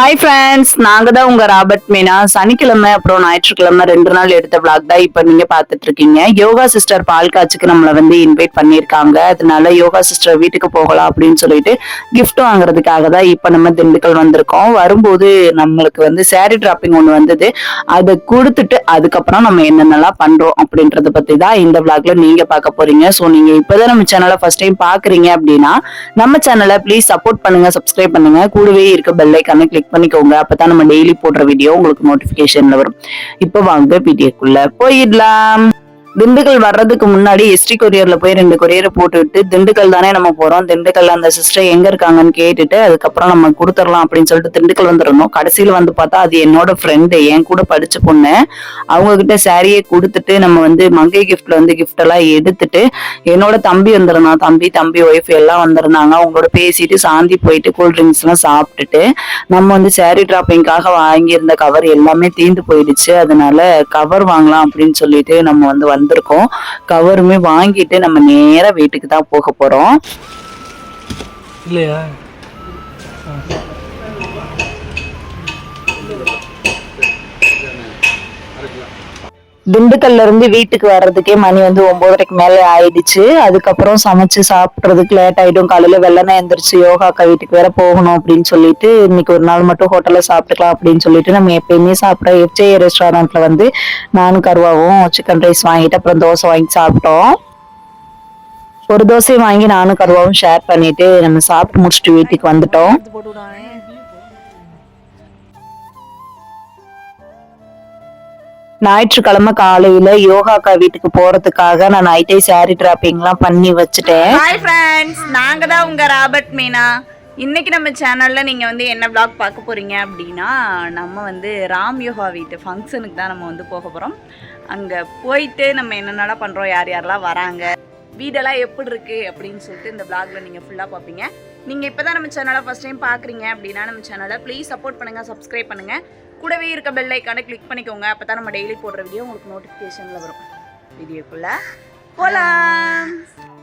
Hi friends நாங்க தான் உங்க ராபர்ட் மீனா. சனிக்கிழமை அப்புறம் ஞாயிற்றுக்கிழமை ரெண்டு நாள் எடுத்த vlog தான் இப்ப நீங்க பாத்துட்டு இருக்கீங்க யோகா சிஸ்டர் பால் காட்சிக்கு நம்மள வந்து இன்வைட் பண்ணியிருக்காங்க. அதனால யோகா சிஸ்டர் வீட்டுக்கு போகலாம் அப்படின்னு சொல்லிட்டு கிஃப்ட் வாங்குறதுக்காக தான் இப்ப நம்ம திண்டுக்கல் வந்திருக்கோம். வரும்போது நம்மளுக்கு வந்து சேரீ டிராப்பிங் ஒண்ணு வந்தது. அதை கொடுத்துட்டு அதுக்கப்புறம் நம்ம என்னென்னலாம் பண்றோம் அப்படின்றத பத்தி தான் இந்த vlogல நீங்க பார்க்க போறீங்க. சோ நீங்க இப்பதான் நம்ம சேனலை ஃபர்ஸ்ட் டைம் பாக்குறீங்க அப்படின்னா நம்ம சேனலை ப்ளீஸ் சப்போர்ட் பண்ணுங்க சப்ஸ்கிரைப் பண்ணுங்க. கூடவே இருக்க பெல்லைக்கான கிளிக் கிளிக் பண்ணிக்கோங்க. அப்பதான் நம்ம டெய்லி போடுற வீடியோ உங்களுக்கு நோட்டிபிகேஷன்ல வரும். இப்போ வாங்க வீடியோக்குள்ள போயிடலாம். திண்டுக்கல் வர்றதுக்கு முன்னாடி எஸ்டி கொரியர்ல போய் ரெண்டு கொரியரை போட்டுவிட்டு திண்டுக்கல் தானே நம்ம போறோம் திண்டுக்கல் அந்த சிஸ்டர் எங்க இருக்காங்கன்னு கேட்டுட்டு அதுக்கப்புறம் நம்ம கொடுத்துடலாம் அப்படின்னு சொல்லிட்டு திண்டுக்கல் வந்துடணும். கடைசியில வந்து பார்த்தா அது என்னோட ஃப்ரெண்டு என் கூட படிச்ச பொண்ணு. அவங்க கிட்ட சாரியை கொடுத்துட்டு நம்ம வந்து மங்கை கிஃப்ட்ல வந்து கிஃப்ட் எல்லாம் எடுத்துட்டு என்னோட தம்பி வந்திருந்தான். தம்பி தம்பி ஒய்ஃப் எல்லாம் வந்திருந்தாங்க. அவங்களோட பேசிட்டு சாந்தி போயிட்டு கூல் ட்ரிங்க்ஸ் எல்லாம் சாப்பிட்டுட்டு நம்ம வந்து சாரி டிராப்பிங்காக வாங்கியிருந்த கவர் எல்லாமே தீந்து போயிடுச்சு. அதனால கவர் வாங்கலாம் அப்படின்னு சொல்லிட்டு நம்ம வந்து வந்திருக்கோம். கவருமே வாங்கிட்டு நம்ம நேரா வீட்டுக்கு தான் போக போறோம். இல்லையா? திண்டுக்கல்ல இருந்து வீட்டுக்கு வர்றதுக்கே மணி வந்து ஒன்பதரைக்கு மேல ஆயிடுச்சு. அதுக்கப்புறம் சமைச்சு சாப்பிட்றதுக்கு லேட் ஆயிடும். காலையில வெள்ளனை எந்திரிச்சு யோகாக்கா வீட்டுக்கு வேற போகணும் அப்படின்னு சொல்லிட்டு இன்னைக்கு ஒரு நாள் மட்டும் ஹோட்டல்ல சாப்பிட்டுக்கலாம் அப்படின்னு சொல்லிட்டு நம்ம எப்பயுமே சாப்பிட்ற எஃப்ஜே ரெஸ்டாரண்ட்ல வந்து நானும் கருவாவும் சிக்கன் ரைஸ் வாங்கிட்டு அப்புறம் தோசை வாங்கி சாப்பிட்டோம். ஒரு தோசையை வாங்கி நானும் கருவாவும் ஷேர் பண்ணிட்டு நம்ம சாப்பிட்டு முடிச்சுட்டு வீட்டுக்கு வந்துட்டோம். ஞாயிற்றுக்கிழமை காலையில யோகாக்கா வீட்டுக்கு போறதுக்காக நான் நைட்டே சாரி டிராப்பிங்லாம் பண்ணி வச்சுட்டேன். ஹாய் ஃப்ரெண்ட்ஸ் நாங்க தான் உங்க ராபர்ட் மீனா. இன்னைக்கு நம்ம சேனல்ல நீங்க வந்து என்ன vlog பார்க்க போறீங்க அப்படின்னா நம்ம வந்து ராம் யோகா வீட்டு ஃபங்க்ஷனுக்கு தான் நம்ம வந்து போக போறோம். அங்க போயிட்டு நம்ம என்னென்னலாம் பண்றோம் யார் யாரெல்லாம் வராங்க வீடெல்லாம் எப்படி இருக்கு அப்படின்னு சொல்லிட்டு இந்த vlogல நீங்க ஃபுல்லா பார்ப்பீங்க. நீங்க இப்பதான் நம்ம சேனலை ஃபர்ஸ்ட் டைம் பாக்குறீங்க அப்படின்னா நம்ம சேனலை ப்ளீஸ் சப்போர்ட் பண்ணுங்க சப்ஸ்கிரைப் பண்ணுங்க. கூடவே இருக்க பெல் ஐக்கானை கிளிக் பண்ணிக்கோங்க. அப்பதான் நம்ம டெய்லி போடுற வீடியோ உங்களுக்கு நோட்டிஃபிகேஷனில் வரும். வீடியோக்குள்ள போலாம்.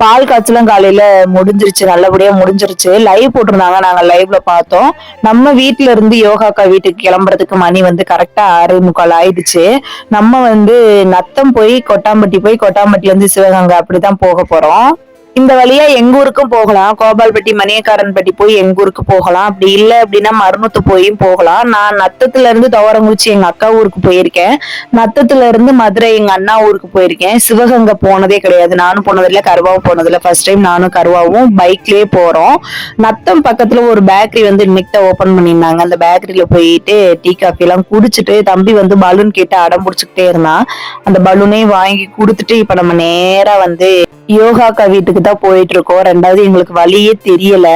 பால் காய்ச்சலும் காலையில முடிஞ்சிருச்சு. நல்லபடியா முடிஞ்சிருச்சு. லைவ் போட்டிருந்தாங்க. நாங்க லைவ்ல பார்த்தோம். நம்ம வீட்டுல இருந்து யோகாக்கா வீட்டுக்கு கிளம்புறதுக்கு மணி வந்து கரெக்டா ஆறு முக்கால் ஆயிடுச்சு. நம்ம வந்து நத்தம் போய் கொட்டாம்பட்டி போய் கொட்டாம்பட்டில இருந்து சிவகங்கை அப்படிதான் போக போறோம். இந்த வழியா எங்க ஊருக்கும் போகலாம். கோபால்பட்டி மணியக்காரன்பட்டி போய் எங்க ஊருக்கு போகலாம். அப்படி இல்ல அப்படின்னா மருமத்து போயும் போகலாம். நான் நத்தத்துல இருந்து துவரங்குச்சி எங்க அக்கா ஊருக்கு போயிருக்கேன். நத்தத்துல இருந்து மதுரை எங்க அண்ணா ஊருக்கு போயிருக்கேன். சிவகங்கை போனதே கிடையாது. நானும் போனதில்ல கருவாவும் போனதில்ல. ஃபர்ஸ்ட் டைம் நானும் கருவாவும் பைக்லயே போறோம். நத்தம் பக்கத்துல ஒரு பேக்கரி வந்து இன்னைக்கு தான் ஓபன் பண்ணியிருந்தாங்க. அந்த பேக்கரியில போயிட்டு டீ காஃபி எல்லாம் குடிச்சிட்டு தம்பி வந்து பலூன் கேட்டு அடம் பிடிச்சிக்கிட்டே இருந்தான். அந்த பலூனையும் வாங்கி கொடுத்துட்டு இப்ப நம்ம நேரா வந்து யோகாக்கா வீட்டுக்கு தான் போயிட்டு இருக்கோம் ரெண்டாவது எங்களுக்கு வழியே தெரியல.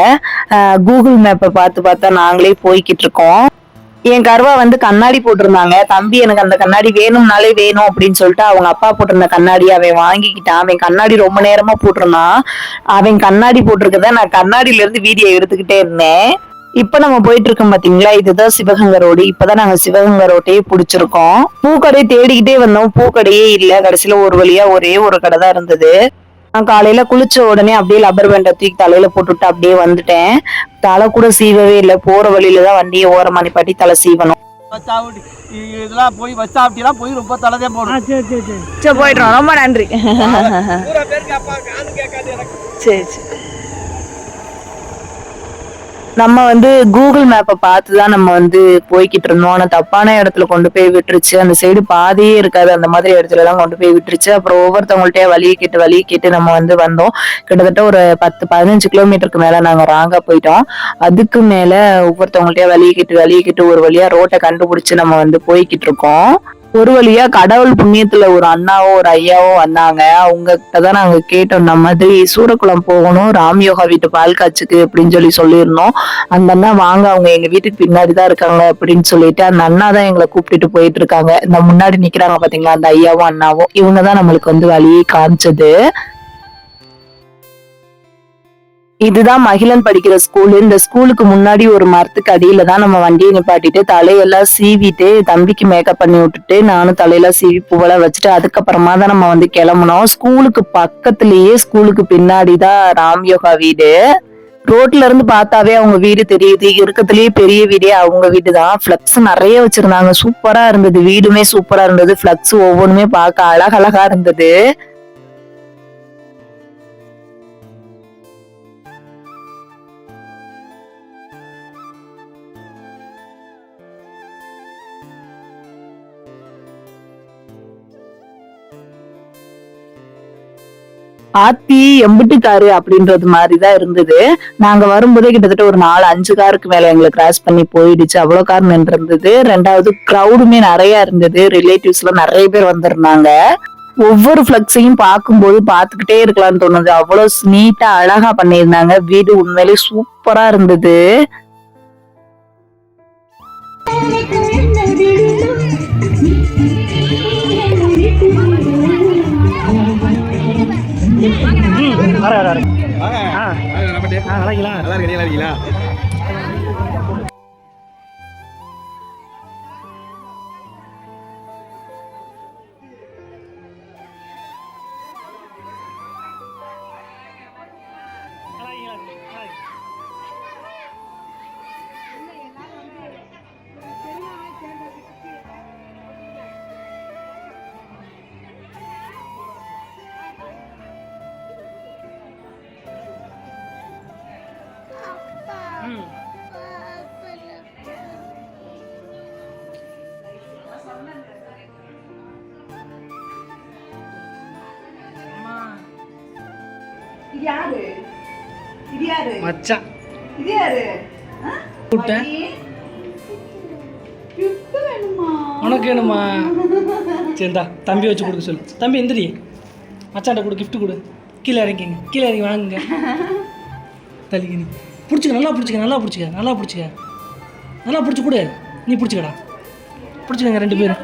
கூகுள் மேப்பை பார்த்து பார்த்தா நாங்களே போய்கிட்டு இருக்கோம். என் கருவா வந்து கண்ணாடி போட்டிருந்தாங்க. தம்பி எனக்கு அந்த கண்ணாடி வேணும்னாலே வேணும் அப்படின்னு சொல்லிட்டு அவங்க அப்பா போட்டிருந்த கண்ணாடி அவன் வாங்கிக்கிட்டான். அவன் கண்ணாடி ரொம்ப நேரமா போட்டிருந்தான். அவன் கண்ணாடி போட்டிருக்கத நான் கண்ணாடியில இருந்து வீடியோ எடுத்துக்கிட்டே இருந்தேன். இப்ப நம்ம போயிட்டு இருக்கோம் பாத்தீங்களா? இதுதான் சிவகங்கை ரோடு. இப்பதான் நாங்க சிவகங்கை ரோட்டையே பிடிச்சிருக்கோம். பூக்கடை தேடிக்கிட்டே வந்தோம். பூக்கடையே இல்ல. கடைசியில ஒரு வழியா ஒரே ஒரு கடை தான் இருந்தது. நான் காலையில குளிச்ச உடனே அப்படியே லப்பர் பேண்டை தூக்கி தலையில போட்டுட்டு அப்படியே வந்துட்டேன். தலை கூட சீவவே இல்லை. போற வழியில தான் வண்டியை ஓரமா நிப்பாட்டி தலை சீவணும். இதெல்லாம் போய் பஸ் சாப்பிட்டீங்கன்னா போய் ரொம்ப தலைதே போடும் சரி போயிட்டோம் ரொம்ப நன்றி. சரி சரி. நம்ம வந்து கூகுள் மேப்பை பார்த்து தான் நம்ம வந்து போய்கிட்டு இருந்தோம். ஆனால் தப்பான இடத்துல கொண்டு போய் விட்டுருச்சு. அந்த சைடு பாதையே இருக்காது. அந்த மாதிரி இடத்துல தான் கொண்டு போய் விட்டுருச்சு. அப்புறம் ஒவ்வொருத்தவங்கள்ட்டே வழியை கேட்டு வழியை கேட்டு நம்ம வந்து வந்தோம். கிட்டத்தட்ட ஒரு பத்து பதினஞ்சு கிலோமீட்டருக்கு மேலே நாங்கள் ராங்காக போயிட்டோம். அதுக்கு மேலே ஒவ்வொருத்தவங்கள்ட்டே வழியை கேட்டு வழியை கேட்டு ஒரு வழியாக ரோட்டை கண்டுபிடிச்சி நம்ம வந்து போய்கிட்டு இருக்கோம். ஒரு வழியா கடவுள் புண்ணியத்துல ஒரு அண்ணாவோ ஒரு ஐயாவோ வந்தாங்க. அவங்க கிட்ட தான் நாங்க கேட்டோம் இந்த மாதிரி சூரக்குளம் போகணும் ராமயோகா வீட்டு பால் காய்ச்சுக்கு அப்படின்னு சொல்லி சொல்லியிருந்தோம். அந்த அண்ணா வாங்க அவங்க எங்க வீட்டுக்கு பின்னாடி தான் இருக்காங்க அப்படின்னு சொல்லிட்டு அந்த அண்ணா தான் எங்களை கூப்பிட்டுட்டு போயிட்டு இருக்காங்க. இந்த முன்னாடி நிக்கிறாங்க பாத்தீங்களா அந்த ஐயாவும் அண்ணாவும் இவங்க தான் நம்மளுக்கு வந்து வழியே காமிச்சது. இதுதான் மகிழன் படிக்கிற ஸ்கூல் இந்த ஸ்கூலுக்கு முன்னாடி ஒரு மரத்துக்கு அடியில தான் நம்ம வண்டியை நிப்பாட்டிட்டு தலையெல்லாம் சீவிட்டு தம்பிக்கு மேக்கப் பண்ணி விட்டுட்டு நானும் தலையெல்லாம் சீவி பூவெல்லாம் வச்சுட்டு அதுக்கப்புறமா தான் நம்ம வந்து கிளம்புனோம். ஸ்கூலுக்கு பக்கத்துலயே ஸ்கூலுக்கு பின்னாடி தான் ராம் யோகா வீடு. ரோட்ல இருந்து பார்த்தாவே அவங்க வீடு தெரியுது. இருக்கத்துலயே பெரிய வீடே அவங்க வீடு தான் ஃபிளக்ஸ் நிறைய வச்சிருந்தாங்க. சூப்பரா இருந்தது. வீடுமே சூப்பரா இருந்தது. ஃபிளக்ஸ் ஒவ்வொன்றுமே பார்க்க அழகழகா இருந்தது. ஆத்தி எம்பிட்டு காரு அப்படின்றது மாதிரிதான் இருந்தது. நாங்க வரும்போதே கிட்டத்தட்ட ஒரு நாலு அஞ்சு காருக்கு மேல எங்களை கிராஸ் பண்ணி போயிடுச்சு. அவ்வளவு கார் நின்றிருந்தது. ரெண்டாவது கிரௌடுமே நிறைய இருந்தது. ரிலேட்டிவ்ஸ் எல்லாம் நிறைய பேர் வந்திருந்தாங்க. ஒவ்வொரு பிளக்ஸையும் பார்க்கும்போது பார்த்துக்கிட்டே இருக்கலாம்னு தோணுது. அவ்வளவு நீட்டா அழகா பண்ணியிருந்தாங்க. வீடு உண்மையிலேயே சூப்பரா இருந்தது. வர வர வர. வாங்க. ஆ. நல்லா இருக்கீங்க நல்லா இருக்கீங்களா? இது யாரு இது யாரு மச்சான் இது யாரு கூப்பிட்டேன் gift வேணுமா உனக்கு வேணுமா சரிடா தம்பி வச்சு கொடுக்க சொல்லு தம்பி எந்திரி மச்சான்ட்ட கொடு gift கொடு கீழே இறங்கிங்க கீழே இறங்கி வாங்குங்க தள்ளிக்க நீ பிடிச்சிக்க நல்லா பிடிச்சிக்க நல்லா பிடிச்சிக்க நல்லா பிடிச்சிக்க நல்லா பிடிச்சி கொடு நீ பிடிச்சிக்கடா பிடிச்சிக்கங்க ரெண்டு பேரும்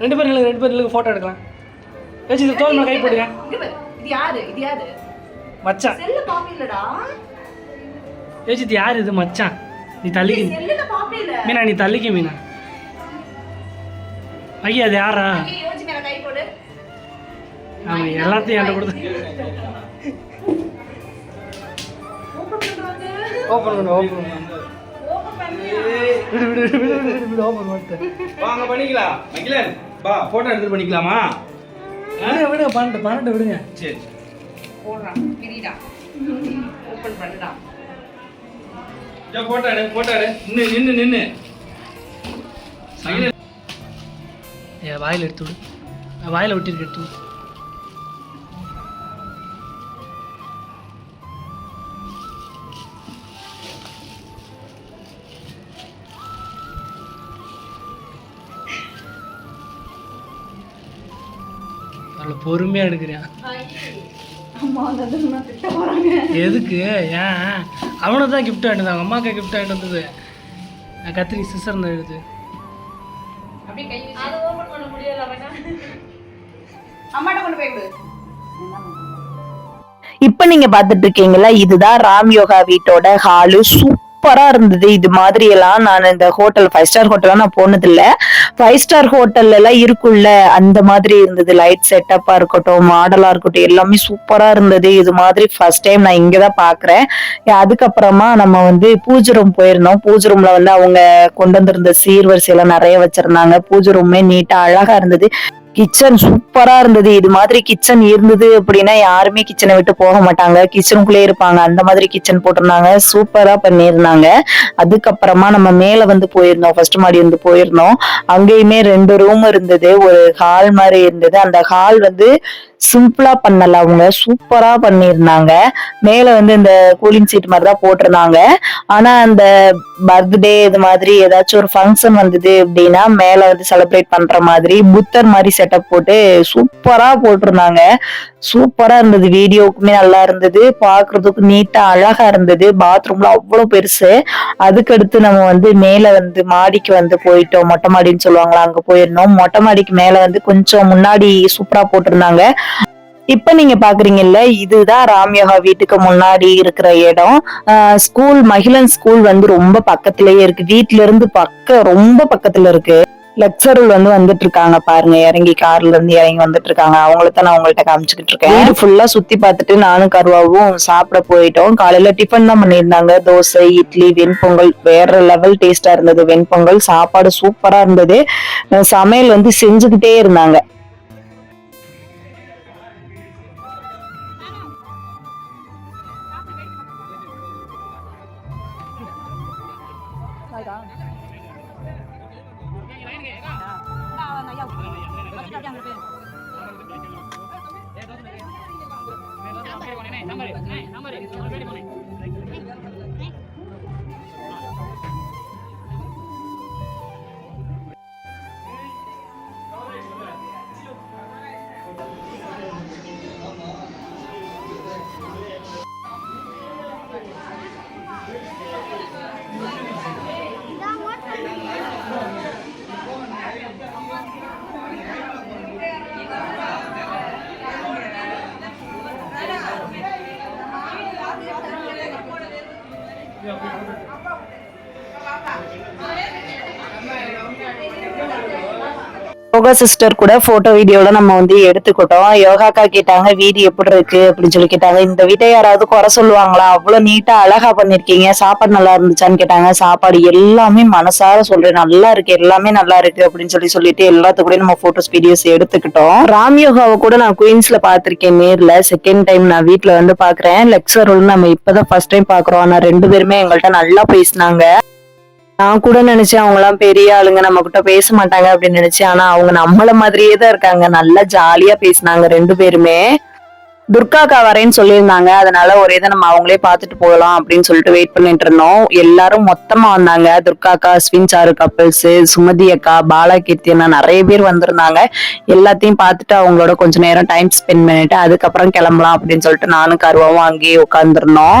ரெண்டு பேரும் ரெண்டு பேரும் இல்லை ஃபோட்டோ எடுக்கலாம் வச்சு இது தோல் மேலே கை போடுங்க. இது யாரு? இது யாரு? மச்சான். செல்ல பாப்பிலடா ஏச்சி இது யார் இது மச்சான்? நீ தள்ளிக்க. நீ. செல்லுல பாப்பில மீனா நீ தள்ளிக்க மீனா. ஐயா அது யாரா? யோசி மேல கை போடு. அவன் எல்லாத்தையும் என்கிட்ட கொடுத்து ஓப்பன் பண்ணு ஓப்பன் பண்ணு. விடு விடு விடு விடு விடு விடு ஓப்பன் பண்ணிட்டு வாங்க பண்ணிக்கலாம். மகிழன் பா போட்டோ எடுத்து பண்ணிக்கலாமா? விடுங்க விடுங்க பண்ணிட்டு பண்ணிட்டு விடுங்க. சரி. போடுறான் பிரிடா. ஓபன் பண்ணுடா. இதோ போட்டோ எடு போட்டோ எடு. நின்னு நின்னு நின்னு. மகிழன் ஏ வாயில் எடுத்து விடு. வாயில் விட்டிருக்கு எடுத்து விடு. திட்ட போறாங்க. எதுக்கு? ஏன்? அவனை தான் கிஃப்ட் வாங்கிட்டு அவங்க அம்மாக்கா கிஃப்ட் வாங்கிட்டு வந்தது. கத்திரி சிசர் தான் எடுத்து இப்ப நீங்க பாத்துட்டு இருக்கீங்களா இதுதான் ராம் யோகா வீட்டோட ஹாலு சூப்பரா இருந்தது. இது மாதிரி எல்லாம் நான் இந்த ஹோட்டல் ஃபைவ் ஸ்டார் ஹோட்டல் நான் போனது இல்ல ஃபைவ் ஸ்டார் ஹோட்டல்ல எல்லாம் இருக்குல்ல அந்த மாதிரி இருந்தது. லைட் செட்டப்பா இருக்கட்டும் மாடலா இருக்கட்டும் எல்லாமே சூப்பரா இருந்தது. இது மாதிரி ஃபர்ஸ்ட் டைம் நான் இங்கதான் பாக்குறேன். அதுக்கப்புறமா நம்ம வந்து பூஜை ரூம் போயிருந்தோம். பூஜை ரூம்ல வந்து அவங்க கொண்டு வந்திருந்த சீர்வரிசை எல்லாம் நிறைய வச்சிருந்தாங்க. பூஜை ரூமே நீட்டா அழகா இருந்தது. கிச்சன் சூப்பரா இருந்தது. இது மாதிரி கிச்சன் இருந்தது அப்படின்னா யாருமே கிச்சனை விட்டு போக மாட்டாங்க. கிச்சனுக்குள்ளே இருப்பாங்க. அந்த மாதிரி கிச்சன் போட்டிருந்தாங்க. சூப்பரா பண்ணியிருந்தாங்க. அதுக்கப்புறமா நம்ம மேல வந்து போயிருந்தோம். ஃபர்ஸ்ட் மாடி வந்து போயிருந்தோம். அங்கேயுமே ரெண்டு ரூம் இருந்தது. ஒரு ஹால் மாதிரி இருந்தது. அந்த ஹால் வந்து சிம்பிளா பண்ணல. அவங்க சூப்பரா பண்ணியிருந்தாங்க மேல வந்து இந்த கூலிங் சீட் மாதிரி தான் போட்டிருந்தாங்க. ஆனா அந்த பர்த்டே இது மாதிரி ஏதாச்சும் ஒரு ஃபங்க்ஷன் வந்தது அப்படின்னா மேல வந்து செலிப்ரேட் பண்ற மாதிரி புத்தர் மாதிரி செட்டப் போட்டு சூப்பரா போட்டிருந்தாங்க. சூப்பரா இருந்தது. வீடியோக்குமே நல்லா இருந்தது. பாக்குறதுக்கு நீட்டா அழகா இருந்தது. பாத்ரூம்ல அவ்வளவு பெருசு. அதுக்கடுத்து நம்ம வந்து மேல வந்து மாடிக்கு வந்து போயிட்டோம். மொட்டை மாடின்னு சொல்லுவாங்களா அங்க போயிருந்தோம். மொட்டை மாடிக்கு மேல வந்து கொஞ்சம் முன்னாடி சூப்பரா போட்டிருந்தாங்க. இப்ப நீங்க பாக்குறீங்கல்ல இதுதான் ராம்யோகா வீட்டுக்கு முன்னாடி இருக்கிற இடம். ஸ்கூல் மகிழன் ஸ்கூல் வந்து ரொம்ப பக்கத்திலேயே இருக்கு. வீட்ல இருந்து பக்க ரொம்ப பக்கத்துல இருக்கு. லெக்சரர் வந்து வந்துட்டு இருக்காங்க பாருங்க. இறங்கி கார்ல இருந்து இறங்கி வந்துட்டு இருக்காங்க. அவங்கள தான் நான் உங்கள்ட்ட காமிச்சுக்கிட்டு இருக்கேன். வீடு ஃபுல்லா சுத்தி பார்த்துட்டு நானும் கருவாவும் சாப்பிட போயிட்டோம். காலையில டிஃபன் தான் பண்ணியிருந்தாங்க. தோசை இட்லி வெண்பொங்கல் வேற லெவல் டேஸ்டா இருந்தது. வெண்பொங்கல் சாப்பாடு சூப்பரா இருந்தது. சமையல் வந்து செஞ்சுக்கிட்டே இருந்தாங்க. யோகா சிஸ்டர் கூட போட்டோ வீடியோல நம்ம வந்து எடுத்துக்கிட்டோம். யோகாக்கா கேட்டாங்க வீடு எப்படி இருக்கு அப்படின்னு சொல்லி கேட்டாங்க. இந்த வீட்டை யாராவது குறை சொல்லுவாங்களா? அவ்வளவு நீட்டா அழகா பண்ணிருக்கீங்க. சாப்பாடு நல்லா இருந்துச்சான்னு கேட்டாங்க. சாப்பாடு எல்லாமே மனசார சொல்றேன். நல்லா இருக்கு. எல்லாமே நல்லா இருக்கு அப்படின்னு சொல்லி சொல்லிட்டு எல்லாத்து கூட நம்ம போட்டோஸ் வீடியோஸ் எடுத்துக்கிட்டோம். ராம் யோகாவை கூட நான் குயின்ஸ்ல பாத்திருக்கேன் நேர்ல. செகண்ட் டைம் நான் வீட்டுல வந்து பாக்குறேன் லெக்சர் நம்ம இப்பதான் ஃபர்ஸ்ட் டைம் பாக்குறோம் ஆனா ரெண்டு பேருமே எங்கள்கிட்ட நல்லா பேசினாங்க. நான் கூட நினைச்சேன் அவங்க எல்லாம் பெரிய ஆளுங்க நம்ம கிட்ட பேச மாட்டாங்க அப்படின்னு நினைச்சேன் ஆனா அவங்க நம்மள மாதிரியே தான் இருக்காங்க. நல்லா ஜாலியா பேசினாங்க ரெண்டு பேருமே. துர்காக்கா வரேன்னு சொல்லியிருந்தாங்க. அதனால ஒரே தான் நம்ம அவங்களே பார்த்துட்டு போகலாம் அப்படின்னு சொல்லிட்டு வெயிட் பண்ணிட்டு இருந்தோம். எல்லாரும் மொத்தமா வந்தாங்க. துர்காக்கா ஸ்வின் சாரு கப்பிள்ஸ் சுமதி அக்கா பாலா கீர்த்தி நிறைய பேர் வந்திருந்தாங்க. எல்லாத்தையும் பார்த்துட்டு அவங்களோட கொஞ்ச நேரம் டைம் ஸ்பெண்ட் பண்ணிட்டு அதுக்கப்புறம் கிளம்பலாம் அப்படின்னு சொல்லிட்டு நானும் கருவாவும் அங்கேயே உட்காந்துருந்தோம்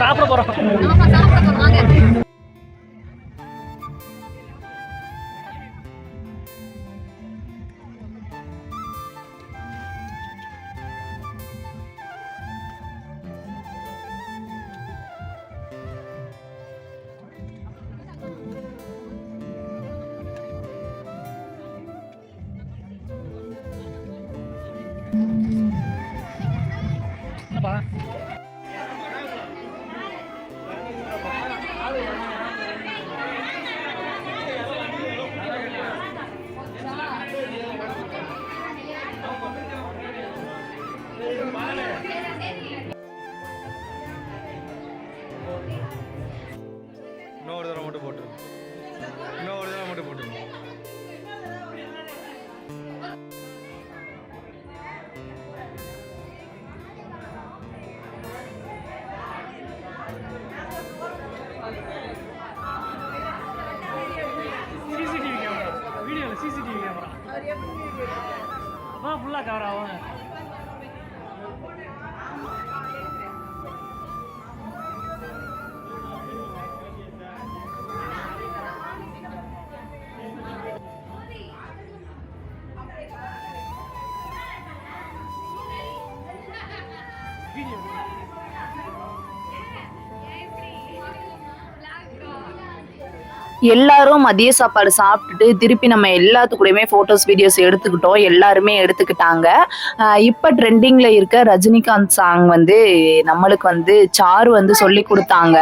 சாப்பிட போறோம். CCTV camera. வீடியோவில் சிசிடிவி கேமரா. அப்போ ஃபுல்லாக கவர் ஆகும் எல்லாரும் மதிய சாப்பாடு சாப்பிட்டுட்டு திருப்பி நம்ம எல்லாத்துக்கூடயுமே ஃபோட்டோஸ் வீடியோஸ் எடுத்துக்கிட்டோம். எல்லாருமே எடுத்துக்கிட்டாங்க. இப்போ ட்ரெண்டிங்கில் இருக்க ரஜினிகாந்த் சாங் வந்து நம்மளுக்கு வந்து சாரு வந்து சொல்லி கொடுத்தாங்க.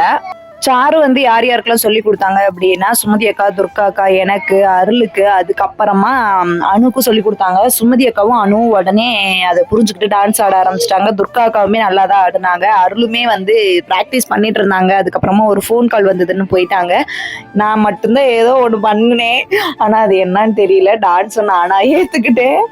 சாரு வந்து யார் யாருக்கெல்லாம் சொல்லி கொடுத்தாங்க அப்படின்னா சுமதி அக்கா துர்கா அக்கா எனக்கு அருளுக்கு அதுக்கப்புறமா அணுக்கும் சொல்லி கொடுத்தாங்க. சுமதி அக்காவும் அணு உடனே அதை புரிஞ்சுக்கிட்டு டான்ஸ் ஆட ஆரம்பிச்சிட்டாங்க. துர்கா அக்காவுமே நல்லா தான் ஆடினாங்க. அருளுமே வந்து ப்ராக்டிஸ் பண்ணிட்டு இருந்தாங்க. அதுக்கப்புறமா ஒரு ஃபோன் கால் வந்ததுன்னு போயிட்டாங்க. நான் மட்டும்தான் ஏதோ ஒன்று பண்ணினேன். ஆனால் அது என்னன்னு தெரியல. டான்ஸ் ஆனால் ஏற்றுக்கிட்டேன்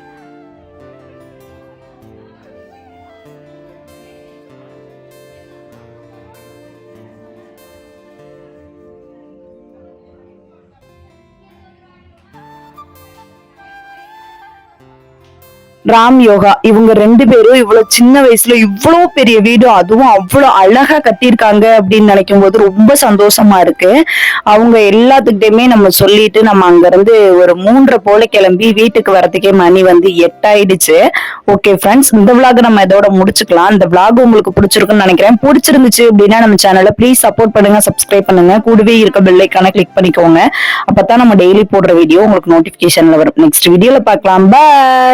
ராம் யோகா. இவங்க ரெண்டு பேரும் இவ்வளவு சின்ன வயசுல இவ்வளவு பெரிய வீடு அதுவும் அவ்வளவு அழகா கட்டியிருக்காங்க அப்படின்னு நினைக்கும் போது ரொம்ப சந்தோஷமா இருக்கு. அவங்க எல்லாத்துக்கிட்டையுமே நம்ம சொல்லிட்டு நம்ம அங்க இருந்து ஒரு மூன்றரை போல கிளம்பி வீட்டுக்கு வரதுக்கே மணி வந்து எட்டாயிடுச்சு. ஓகே ஃப்ரெண்ட்ஸ் இந்த விளாக் நம்ம இதோட முடிச்சுக்கலாம். இந்த விளாக் உங்களுக்கு பிடிச்சிருக்குன்னு நினைக்கிறேன். பிடிச்சிருந்துச்சு அப்படின்னா நம்ம சேனலை ப்ளீஸ் சப்போர்ட் பண்ணுங்க சப்ஸ்கிரைப் பண்ணுங்க. கூடவே இருக்க பெல்லைக்கான கிளிக் பண்ணிக்கோங்க. அப்பதான் நம்ம டெய்லி போடுற வீடியோ உங்களுக்கு நோட்டிபிகேஷன்ல வரும். நெக்ஸ்ட் வீடியோல பார்க்கலாம். பாய்